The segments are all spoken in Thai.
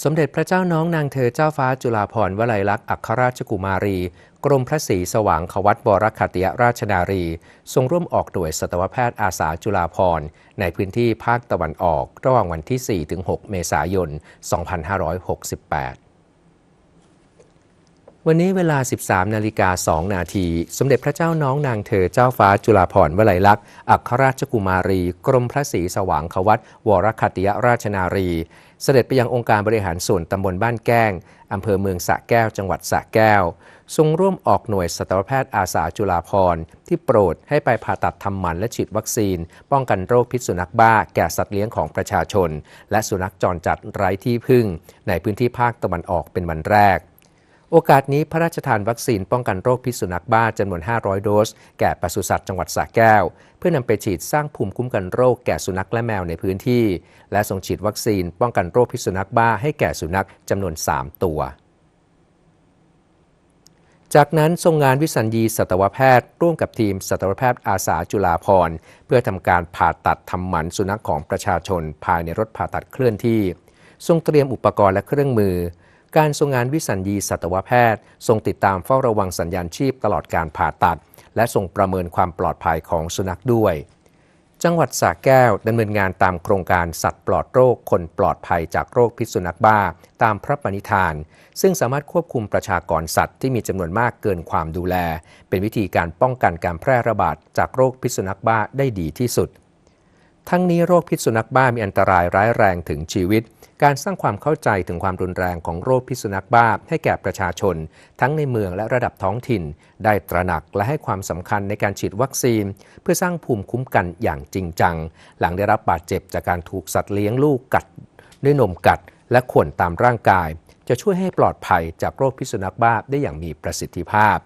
สมเด็จพระเจ้าน้องนางเธอเจ้าฟ้าจุฬาภรณ์วลัยลักษณ์อัครราชกุมารี กรมพระศรีสว่างขวัตบรคติยราชนารี ทรงร่วมออกหน่วยสัตวแพทย์อาสาจุฬาภรณ์ในพื้นที่ภาคตะวันออก ระหว่างวันที่ 4-6 เมษายน 2568 วันนี้เวลา 13 นาฬิกา 2 นาที สมเด็จพระเจ้าน้องนางเธอเจ้าฟ้าจุฬาภรณ์วลัยลักษณ์ อัครราชกุมารี กรมพระศรีสว่างขวัตวรคติยราชนารี เสด็จไปยังองค์การบริหารส่วนตำบลบ้านแก้ง อำเภอเมืองสะแก้ว จังหวัดสะแก้ว ทรงร่วมออกหน่วยสัตวแพทย์อาสาจุฬาภรณ์ที่โปรดให้ไปผ่าตัดทำหมันและฉีดวัคซีน ป้องกันโรคพิษสุนัขบ้า แก่สัตว์เลี้ยงของประชาชน และสุนัขจรจัดไร้ที่พึ่ง ในพื้นที่ภาคตะวันออกเป็นวันแรก โอกาสนี้พระราชทานวัคซีนป้องกันโรคพิษสุนัขบ้าจำนวน 500 โดส แก่ปศุสัตว์จังหวัดสระแก้ว เพื่อนำไปฉีดสร้างภูมิคุ้มกันโรคแก่สุนัขและแมวในพื้นที่ และส่งฉีดวัคซีนป้องกันโรคพิษสุนัขบ้าให้แก่สุนัขจำนวน 3 ตัวจากนั้นทรงงานวิสัญญีสัตวแพทย์ ร่วมกับทีมสัตวแพทย์อาสาจุฬาภรเพื่อทำการผ่าตัดทำหมันสุนัขของประชาชน ภายในรถผ่าตัดเคลื่อนที่ ทรงเตรียมอุปกรณ์และเครื่องมือ การทรงงานวิสัญญีสัตวแพทย์ ทรงติดตามเฝ้าระวังสัญญาณชีพตลอดการผ่าตัด และทรงประเมินความปลอดภัยของสุนัขด้วย จังหวัดสระแก้วดำเนินงานตามโครงการสัตว์ปลอดโรคคนปลอดภัยจากโรคพิษสุนัขบ้า ตามพระปณิธาน ซึ่งสามารถควบคุมประชากรสัตว์ที่มีจำนวนมากเกินความดูแล เป็นวิธีการป้องกันการแพร่ระบาดจากโรคพิษสุนัขบ้าได้ดีที่สุด ทั้งนี้โรคพิษสุนัขบ้ามีอันตรายร้ายแรงถึงชีวิต การสร้างความเข้าใจถึงความรุนแรงของโรคพิษสุนัขบ้าให้แก่ประชาชน ทั้งในเมืองและระดับท้องถิ่น ได้ตระหนักและให้ความสำคัญในการฉีดวัคซีน เพื่อสร้างภูมิคุ้มกันอย่างจริงจัง หลังได้รับบาดเจ็บจากการถูกสัตว์เลี้ยงลูกกัดด้วยนมกัด และข่วนตามร่างกาย จะช่วยให้ปลอดภัยจากโรคพิษสุนัขบ้าได้อย่างมีประสิทธิภาพ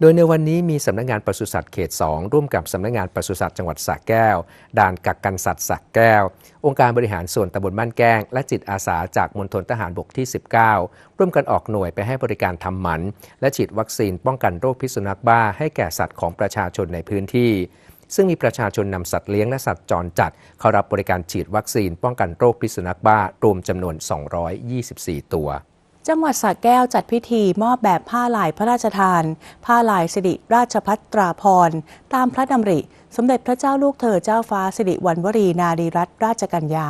โดยในวันนี้มีสำนักงานปศุสัตว์เขต 2 ร่วมกับสำนักงานปศุสัตว์จังหวัดสระแก้ว ด่านกักกันสัตว์สระแก้ว องค์การบริหารส่วนตำบลบ้านแก้ง และจิตอาสาจากมณฑลทหารบกที่ 19 ร่วมกันออกหน่วยไปให้บริการทำหมัน และฉีดวัคซีนป้องกันโรคพิษสุนัขบ้าให้แก่สัตว์ของประชาชนในพื้นที่ซึ่งมีประชาชนนำสัตว์เลี้ยงและสัตว์จรจัด เข้ารับบริการฉีดวัคซีนป้องกันโรคพิษสุนัขบ้ารวมจำนวน 224 ตัว จังหวัดสระแก้วจัดพิธีมอบแบบผ้าลายพระราชทาน ผ้าลายสิริราชพัตราพร ตามพระดำริ สมเด็จพระเจ้าลูกเธอเจ้าฟ้าสิริวัณวรีนารีรัตนราชกัญญา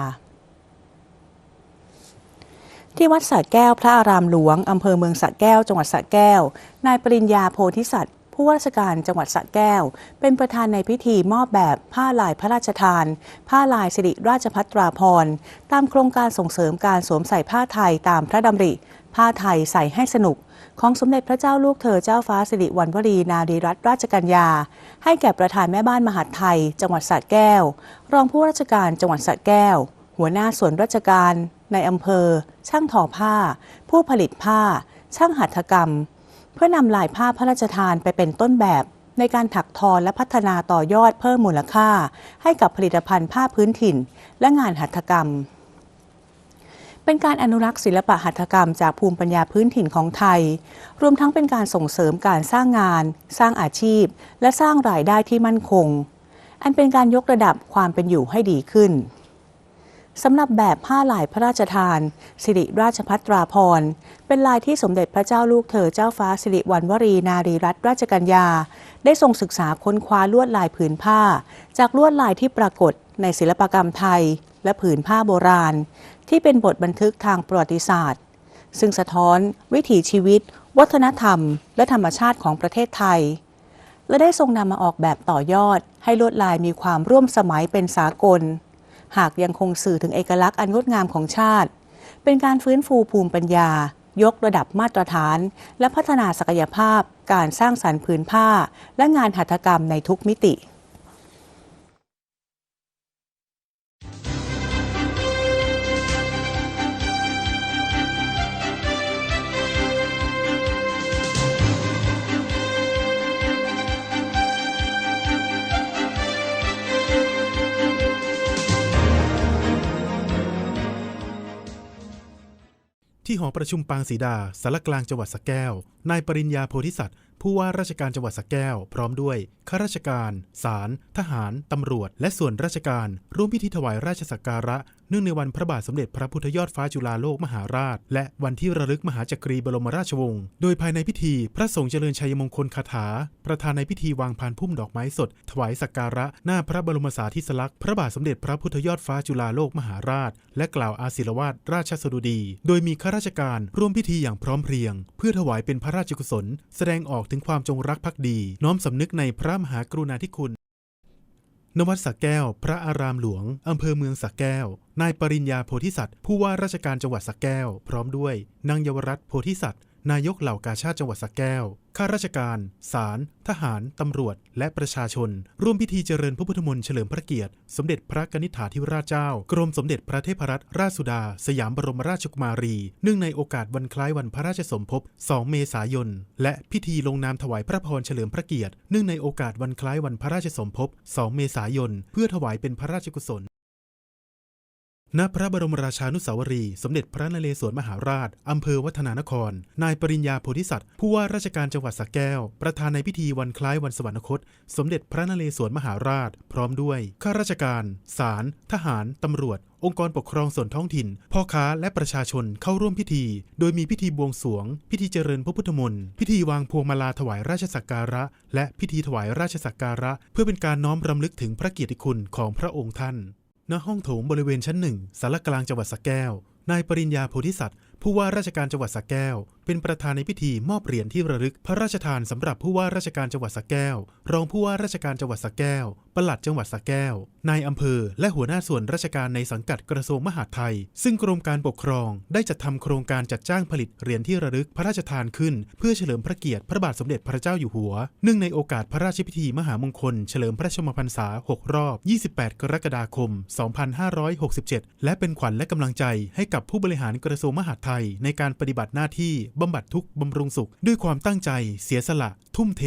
ที่วัดสระแก้วพระอารามหลวง อำเภอเมืองสระแก้ว จังหวัดสระแก้ว นายปริญญาโพธิสัตว์ผู้ว่าราชการจังหวัดสระแก้ว เป็นประธานในพิธีมอบแบบผ้าลายพระราชทาน ผ้าลายสิริราชพัตราพร ตามโครงการส่งเสริมการสวมใส่ผ้าไทยตามพระดำริ ผ้าไทยใส่ให้สนุก ของสมเด็จพระเจ้าลูกเธอเจ้าฟ้าสิริวัณวรีนารีรัตนราชกัญญา ให้แก่ประธานแม่บ้านมหาดไทย จังหวัดสระแก้ว รองผู้ราชการจังหวัดสระแก้ว หัวหน้าส่วนราชการ ในอำเภอ ช่างทอผ้า ผู้ผลิตผ้า ช่างหัตถกรรม เพื่อนำลายผ้าพระราชทานไปเป็นต้นแบบในการถักทอและพัฒนาต่อยอดเพิ่มมูลค่า ให้กับผลิตภัณฑ์ผ้าพื้นถิ่น และงานหัตถกรรม เป็นการอนุรักษ์ศิลปะหัตถกรรมจากภูมิปัญญาพื้นถิ่นของไทย รวมทั้งเป็นการส่งเสริมการสร้างงาน สร้างอาชีพ และสร้างรายได้ที่มั่นคง อันเป็นการยกระดับความเป็นอยู่ให้ดีขึ้นสำหรับแบบผ้าลายพระราชทาน สิริราชพัตราพร เป็นลายที่สมเด็จพระเจ้าลูกเธอเจ้าฟ้าสิริวัณวรีนารีรัตนราชกัญญา ได้ทรงศึกษาค้นคว้าลวดลายผืนผ้า จากลวดลายที่ปรากฏในศิลปกรรมไทย และผืนผ้าโบราณ ที่เป็นบทบันทึกทางประวัติศาสตร์ ซึ่งสะท้อนวิถีชีวิต วัฒนธรรม และธรรมชาติของประเทศไทย และได้ทรงนำมาออกแบบต่อยอด ให้ลวดลายมีความร่วมสมัยเป็นสากล หากยังคงสื่อถึงเอกลักษณ์อันงดงามของชาติ เป็นการฟื้นฟูภูมิปัญญา ยกระดับมาตรฐาน และพัฒนาศักยภาพ การสร้างสรรค์ผืนผ้า และงานหัตถกรรมในทุกมิติ ที่หอประชุมปางสีดาสารกลางจังหวัดสแก้ว นายปริญญาโพธิสัตว์ผู้ว่าราชการจังหวัดสแก้ว พร้อมด้วยข้าราชการ ศาล ทหาร ตำรวจ และส่วนราชการ ร่วมพิธีถวายราชสักการะ เนื่องในวันพระบาทสมเด็จพระพุทธยอดฟ้าจุฬาโลกมหาราช และวันที่ระลึกมหาจักรีบรมราชวงศ์โดยภายในพิธีพระสงฆ์เจริญชัยมงคลคาถา ประธานในพิธีวางพานพุ่มดอกไม้สด ถวายสักการะหน้าพระบรมสารีริสลักษณ์พระบาทสมเด็จพระพุทธยอดฟ้าจุฬาโลกมหาราช และกล่าวอาศิลวาทราชสดุดี โดยมีข้าราชการร่วมพิธีอย่างพร้อมเพรียง เพื่อถวายเป็นพระราชกุศล แสดงออกถึงความจงรักภักดี น้อมสำนึกในพระมหากรุณาธิคุณ ณวัดสักแก้ว พระอารามหลวง อำเภอเมืองสักแก้ว นายปริญญาโพธิสัตว์ผู้ว่าราชการจังหวัดสักแก้ว พร้อมด้วยนางเยาวรัตน์โพธิสัตว์ นายกเหล่ากาชาติจังหวัดสระแก้ว ข้าราชการ ศาล ทหาร ตำรวจ และประชาชน ร่วมพิธีเจริญพระพุทธมนต์เฉลิมพระเกียรติ สมเด็จพระกนิษฐาธิราชเจ้า กรมสมเด็จพระเทพรัตนราชสุดา สยามบรมราชกุมารี เนื่องในโอกาสวันคล้ายวันพระราชสมภพ 2 เมษายน และพิธีลงนามถวายพระพรเฉลิมพระเกียรติ เนื่องในโอกาสวันคล้ายวันพระราชสมภพ 2 เมษายน เพื่อถวายเป็นพระราชกุศล ณพระบรมราชานุสาวรี สมเด็จพระนเรศวรมหาราช อำเภอวัฒนานคร นายปริญญาโพธิสัตว์ ผู้ว่าราชการจังหวัดสระแก้ว ประธานในพิธีวันคล้ายวันสวรรคต สมเด็จพระนเรศวรมหาราช พร้อมด้วย ข้าราชการ ศาล ทหาร ตำรวจ องค์กรปกครองส่วนท้องถิ่น พ่อค้าและประชาชนเข้าร่วมพิธี โดยมีพิธีบวงสรวง พิธีเจริญพระพุทธมนต์ พิธีวางพวงมาลาถวายราชสักการะ และพิธีถวายราชสักการะ เพื่อเป็นการน้อมรำลึกถึงพระเกียรติคุณของพระองค์ท่าน ณห้องโถงบริเวณชั้นหนึ่งสารกลางจังหวัดสระแก้วนายปริญญาโพธิสัตว์ผู้ว่าราชการจังหวัดสระแก้ว เป็นประธานในพิธีมอบเหรียญที่ระลึกพระราชทานสำหรับผู้ว่าราชการจังหวัดสระแก้ว รองผู้ว่าราชการจังหวัดสระแก้วปลัดจังหวัดสระแก้วนายอำเภอ และหัวหน้าส่วนราชการในสังกัดกระทรวงมหาดไทย ซึ่งกรมการปกครองได้จัดทำโครงการจัดจ้างผลิตเหรียญที่ระลึกพระราชทานขึ้น เพื่อเฉลิมพระเกียรติพระบาทสมเด็จพระเจ้าอยู่หัวเนื่องในโอกาสพระราชพิธีมหามงคล เฉลิมพระชมพรรษา 6 รอบ 28 กรกฎาคม 2567 และเป็นขวัญและกำลังใจให้กับผู้บริหารกระทรวงมหาดไทยในการปฏิบัติหน้าที่บำบัดทุกข์บำรุงสุข ด้วยความตั้งใจ เสียสละ ทุ่มเท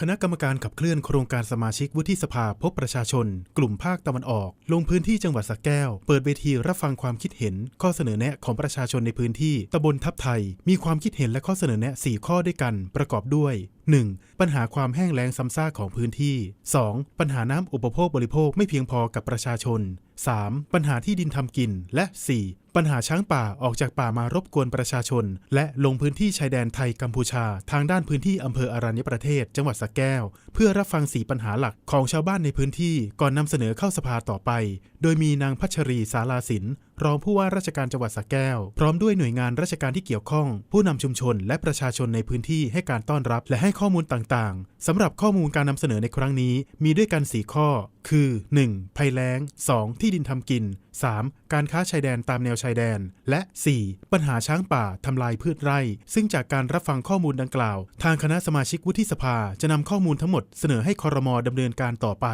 คณะกรรมการขับเคลื่อนโครงการสมาชิกวุฒิสภาพบประชาชน กลุ่มภาคตะวันออก ลงพื้นที่จังหวัดสระแก้ว เปิดเวทีรับฟังความคิดเห็น ข้อเสนอแนะของประชาชนในพื้นที่ตำบลทับไทย มีความคิดเห็นและข้อเสนอแนะ 4 ข้อด้วยกัน ประกอบด้วย 1. ปัญหาความแห้งแล้งซ้ำซากของพื้นที่ 2. ปัญหาน้ำอุปโภคบริโภคไม่เพียงพอกับประชาชน 3. ปัญหาที่ดินทำกิน และ 4. ปัญหาช้างป่าออกจากป่ามารบกวนประชาชน และลงพื้นที่ชายแดนไทยกัมพูชา ทางด้านพื้นที่อำเภออารัญญประเทศ จังหวัดสระแก้ว เพื่อรับฟัง 4 ปัญหาหลักของชาวบ้านในพื้นที่ก่อนนำเสนอเข้าสภาต่อไป โดยมีนางพัชรีสาลาสินรองผู้ว่าราชการจังหวัดสระแก้ว พร้อมด้วยหน่วยงานราชการที่เกี่ยวข้อง ผู้นำชุมชน และประชาชนในพื้นที่ให้การต้อนรับ และให้ข้อมูลต่างๆสำหรับข้อมูลการนำเสนอในครั้งนี้ มีด้วยกัน 4 ข้อ คือ 1. ภัยแล้ง 2. ที่ดินทำกิน 3. การค้าชายแดนตามแนวชายแดน และ 4. ปัญหาช้างป่าทำลายพืชไร่ ซึ่งจากการรับฟังข้อมูลดังกล่าว ทางคณะสมาชิกวุฒิสภาจะนำข้อมูลทั้งหมดเสนอให้คอรมอดำเนินการต่อไป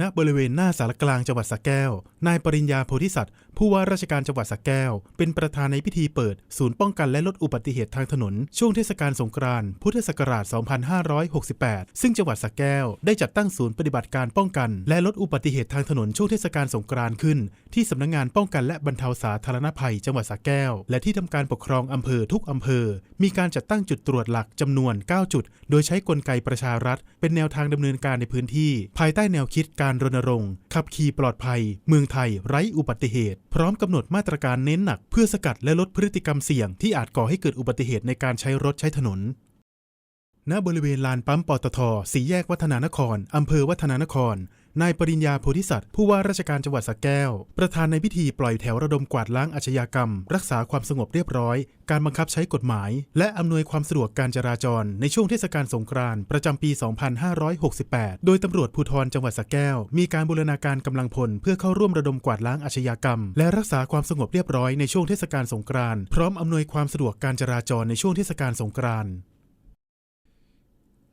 ณบริเวณหน้าสารกลางจังหวัดสระแก้ว นายปริญญาโพธิสัตว์ ผู้ว่าราชการจังหวัดสระแก้ว เป็นประธานในพิธีเปิด ศูนย์ป้องกันและลดอุบัติเหตุทางถนน ช่วงเทศกาลสงกรานต์พุทธศักราช 2568 ซึ่งจังหวัดสระแก้ว ได้จัดตั้งศูนย์ปฏิบัติการป้องกัน และลดอุบัติเหตุทางถนนช่วงเทศกาลสงกรานต์ขึ้น ที่สำนักงงานป้องกันและบรรเทาสาธารณภัย จังหวัดสระแก้ว และที่ทำการปกครองอำเภอทุกอำเภอ มีการจัดตั้งจุดตรวจหลักจำนวน 9 จุด โดยใช้กลไกประชารัฐ เป็นแนวทางดำเนินการในพื้นที่ ภายใต้แนวคิดการการณรงค์ขับขี่ปลอดภัย เมืองไทยไร้อุบัติเหตุ พร้อมกำหนดมาตรการเน้นหนักเพื่อสกัดและลดพฤติกรรมเสี่ยงที่อาจก่อให้เกิดอุบัติเหตุในการใช้รถใช้ถนนณบริเวณลานปั๊มปตทสีแยกวัฒนานคร อำเภอวัฒนานคร นายปริญญาโพธิสัตว์ผู้ว่าราชการจังหวัดสระแก้ว ประธานในพิธีปล่อยแถวระดมกวาดล้างอาชญากรรม รักษาความสงบเรียบร้อย การบังคับใช้กฎหมาย และอำนวยความสะดวกการจราจร ในช่วงเทศกาลสงกรานต์ประจำปี 2568 โดยตำรวจภูธรจังหวัดสระแก้ว มีการบูรณาการกำลังพลเพื่อเข้าร่วมระดมกวาดล้างอาชญากรรม และรักษาความสงบเรียบร้อยในช่วงเทศกาลสงกรานต์พร้อมอำนวยความสะดวกการจราจรในช่วงเทศกาลสงกรานต์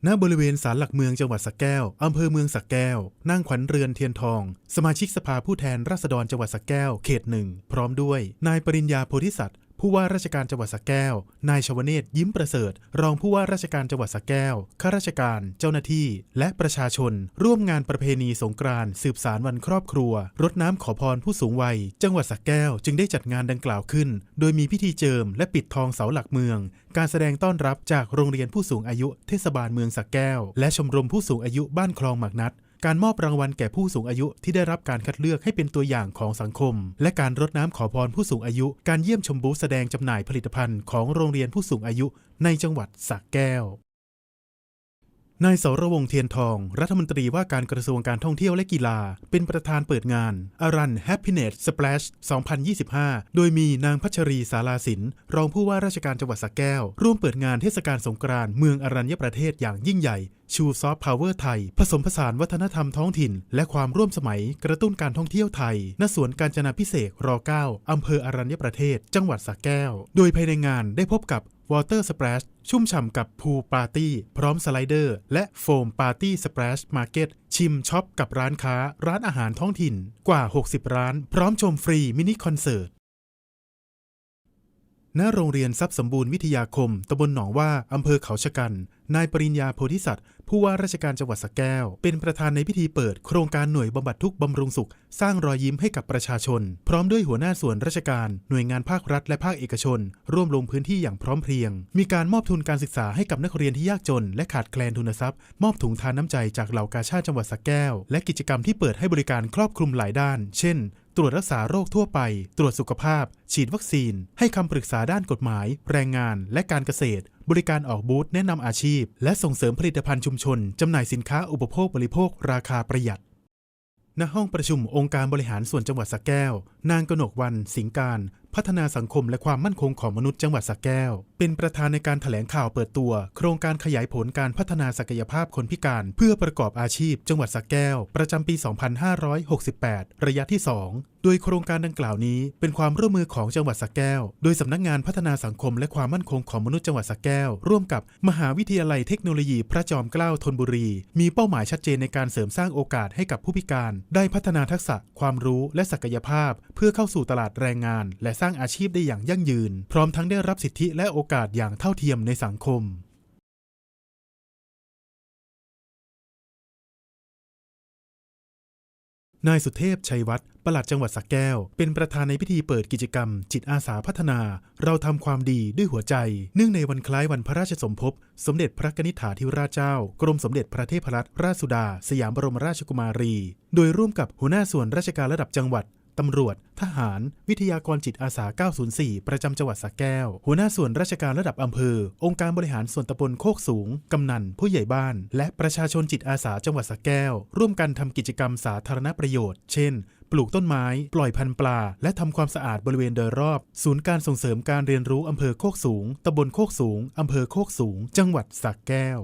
ณบริเวณศาลหลักเมืองจังหวัดสระแก้ว อำเภอเมืองสระแก้ว นั่งขวัญเรือนเทียนทอง สมาชิกสภาผู้แทนราษฎรจังหวัดสระแก้ว เขตหนึ่ง พร้อมด้วย นายปริญญาโพธิสัตว์ ผู้ว่าราชการจังหวัดสระแก้ว นายชวเนศยิ้มประเสริฐ รองผู้ว่าราชการจังหวัดสระแก้ว ข้าราชการ เจ้าหน้าที่ และประชาชน ร่วมงานประเพณีสงกรานต์สืบสารวันครอบครัว รดน้ำขอพรผู้สูงวัย จังหวัดสระแก้วจึงได้จัดงานดังกล่าวขึ้น โดยมีพิธีเจิม และปิดทองเสาหลักเมือง การแสดงต้อนรับจากโรงเรียนผู้สูงอายุเทศบาลเมืองสระแก้ว และชมรมผู้สูงอายุบ้านคลองหมากนัด การมอบรางวัลแก่ผู้สูงอายุที่ได้รับการคัดเลือกให้เป็นตัวอย่างของสังคม และการรดน้ำขอพรผู้สูงอายุ การเยี่ยมชมบูธแสดงจำหน่ายผลิตภัณฑ์ของโรงเรียนผู้สูงอายุในจังหวัดสระแก้ว นายสรวงเทียนทอง รัฐมนตรีว่าการกระทรวงการท่องเที่ยวและกีฬา เป็นประธานเปิดงานอารัน Happiness Splash 2025 โดยมีนางพัชรีสาลาสิน รองผู้ว่าราชการจังหวัดสระแก้ว ร่วมเปิดงานเทศกาลสงกรานต์เมืองอรัญญประเทศอย่างยิ่งใหญ่ ชูซอฟต์พาวเวอร์ไทย ผสมผสานวัฒนธรรมท้องถิ่น และความร่วมสมัย กระตุ้นการท่องเที่ยวไทย ณ สวนการจนาพิเศษกร9อำเภออรัญญประเทศ จังหวัดสระแก้ว โดยภายในงานได้พบกับ วอเตอร์สเปรชชุ่มฉ่ำกับพูปาร์ตี้ พร้อมสไลเดอร์ และโฟมปาร์ตี้สเปรชมาร์เก็ตชิมช็อปกับร้านค้า ร้านอาหารท้องถิ่นกว่า 60 ร้าน พร้อมชมฟรีมินิคอนเสิร์ต ณโรงเรียนทรัพย์สมบูรณ์วิทยาคมตำบลหนองว่าอำเภอเขาชะกัน นายปริญญาโพธิสัตว์ผู้ว่าราชการจังหวัดสระแก้ว เป็นประธานในพิธีเปิดโครงการหน่วยบำบัดทุกบำรุงสุข สร้างรอยยิ้มให้กับประชาชน พร้อมด้วยหัวหน้าส่วนราชการ หน่วยงานภาครัฐและภาคเอกชน ร่วมลงพื้นที่อย่างพร้อมเพรียง มีการมอบทุนการศึกษาให้กับนักเรียนที่ยากจน และขาดแคลนทุนทรัพย์ มอบถุงทานน้ำใจจากเหล่ากาชาติจังหวัดสระแก้ว และกิจกรรมที่เปิดให้บริการครอบคลุมหลายด้าน เช่น ตรวจรักษาโรคทั่วไป ตรวจสุขภาพ ฉีดวัคซีน ให้คำปรึกษาด้านกฎหมาย แรงงาน และการเกษตร บริการออกบูธแนะนำอาชีพ และส่งเสริมผลิตภัณฑ์ชุมชน จำหน่ายสินค้าอุปโภคบริโภค ราคาประหยัด ณ ห้องประชุมองค์การบริหารส่วนจังหวัดสระแก้ว นางกนกวัน สิงการ พัฒนาสังคมและความมั่นคงของมนุษย์จังหวัดสระแก้ว เป็นประธานในการถแถลงข่าวเปิดตัว โครงการขยายผลการพัฒนาศักยภาพคนพิการ เพื่อประกอบอาชีพ จังหวัดสระแก้ว ประจำปี 2568 ระยะที่ 2โดยโครงการดังกล่าวนี้เป็นความร่วมมือของจังหวัดสระแก้ว โดยสำนักงานพัฒนาสังคมและความมั่นคงของมนุษย์จังหวัดสระแก้ว ร่วมกับมหาวิทยาลัยเทคโนโลยีพระจอมเกล้าธนบุรี มีเป้าหมายชัดเจนในการเสริมสร้างโอกาสให้กับผู้พิการ ได้พัฒนาทักษะ ความรู้และศักยภาพ เพื่อเข้าสู่ตลาดแรงงาน และสร้างอาชีพได้อย่างยั่งยืน พร้อมทั้งได้รับสิทธิและโอกาสอย่างเท่าเทียมในสังคมนายสุเทพชัยวัฒน์ปลัดจังหวัดสระแก้ว เป็นประธานในพิธีเปิดกิจกรรม จิตอาสาพัฒนา เราทำความดีด้วยหัวใจ เนื่องในวันคล้ายวันพระราชสมภพ สมเด็จพระกนิษฐาธิราชเจ้า กรมสมเด็จพระเทพรัตนราชสุดา สยามบรมราชกุมารี โดยร่วมกับหัวหน้าส่วนราชการระดับจังหวัด ตำรวจ ทหาร วิทยากรจิตอาสา 904 ประจำจังหวัดสระแก้ว หัวหน้าส่วนราชการระดับอำเภอ องค์การบริหารส่วนตำบลโคกสูง กำนัน ผู้ใหญ่บ้าน และประชาชนจิตอาสาจังหวัดสระแก้ว ร่วมกันทำกิจกรรมสาธารณประโยชน์ เช่น ปลูกต้นไม้ ปล่อยพันธุ์ปลา และทำความสะอาดบริเวณโดยรอบ ศูนย์การส่งเสริมการเรียนรู้อำเภอโคกสูงตำบลโคกสูงอำเภอโคกสูง จังหวัดสระแก้ว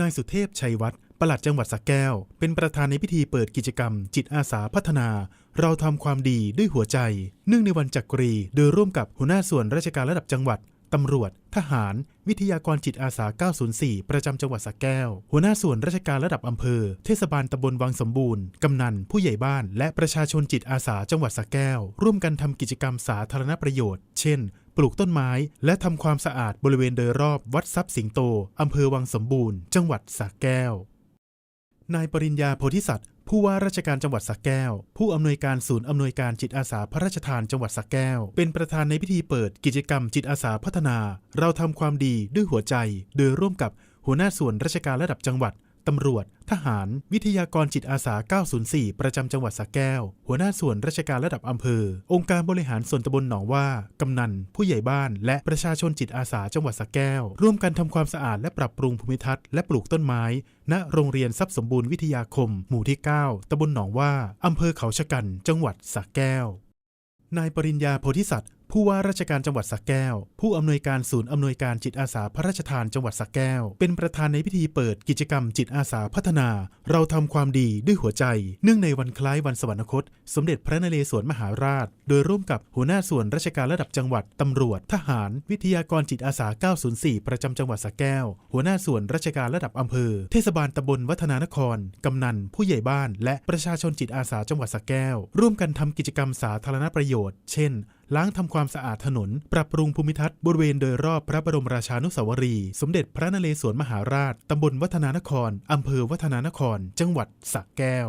นายสุเทพชัยวัฒน์ปลัดจังหวัดสระแก้ว เป็นประธานในพิธีเปิดกิจกรรม จิตอาสาพัฒนา เราทำความดีด้วยหัวใจ เนื่องในวันจักรี โดยร่วมกับหัวหน้าส่วนราชการระดับจังหวัดตำรวจ ทหาร วิทยากรจิตอาสา 904 ประจำจังหวัดสระแก้ว หัวหน้าส่วนราชการระดับอำเภอ เทศบาลตำบลวังสมบูรณ์ กำนัน ผู้ใหญ่บ้าน และประชาชนจิตอาสาจังหวัดสระแก้ว ร่วมกันทำกิจกรรมสาธารณประโยชน์ เช่น ปลูกต้นไม้ และทำความสะอาดบริเวณโดยรอบวัดทรัพย์สิงโตอำเภอวังสมบูรณ์ จังหวัดสระแก้วนายปริญญาโพธิสัตว์ ผู้ว่าราชการจังหวัดสักแก้ว ผู้อำนวยการศูนย์อำนวยการจิตอาสาพระราชทานจังหวัดสักแก้ว เป็นประธานในพิธีเปิดกิจกรรมจิตอาสาพัฒนา เราทำความดีด้วยหัวใจ โดยร่วมกับหัวหน้าส่วนราชการระดับจังหวัด ตำรวจ ทหาร วิทยากรจิตอาสา 904 ประจำจังหวัดสระแก้ว หัวหน้าส่วนราชการระดับอำเภอ องค์การบริหารส่วนตำบลหนองว่า กำนัน ผู้ใหญ่บ้าน และประชาชนจิตอาสาจังหวัดสระแก้ว ร่วมกันทำความสะอาดและปรับปรุงภูมิทัศน์และปลูกต้นไม้ ณ โรงเรียนทรัพย์สมบูรณ์วิทยาคม หมู่ที่ 9ตำบลหนองว่าอำเภอเขาชะกัน จังหวัดสระแก้วนายปริญญาโพธิสัตว์ ผู้ว่าราชการจังหวัดสระแก้ว ผู้อำนวยการศูนย์อำนวยการจิตอาสาพระราชทานจังหวัดสระแก้ว เป็นประธานในพิธีเปิดกิจกรรมจิตอาสาพัฒนา เราทำความดีด้วยหัวใจ เนื่องในวันคล้ายวันสวรรคต สมเด็จพระนเรศวรมหาราช โดยร่วมกับหัวหน้าส่วนราชการระดับจังหวัดตำรวจ ทหาร วิทยากรจิตอาสา 904 ประจำจังหวัดสระแก้ว หัวหน้าส่วนราชการระดับอำเภอ เทศบาลตำบลวัฒนานคร กำนัน ผู้ใหญ่บ้าน และประชาชนจิตอาสาจังหวัดสระแก้ว ร่วมกันทำกิจกรรมสาธารณประโยชน์ เช่น ล้างทำความสะอาดถนน ปรับปรุงภูมิทัศน์บริเวณโดยรอบพระบรมราชานุสาวรีย์สมเด็จพระนเรศวรมหาราชตำบลวัฒนานครอำเภอวัฒนานคร จังหวัดสระแก้ว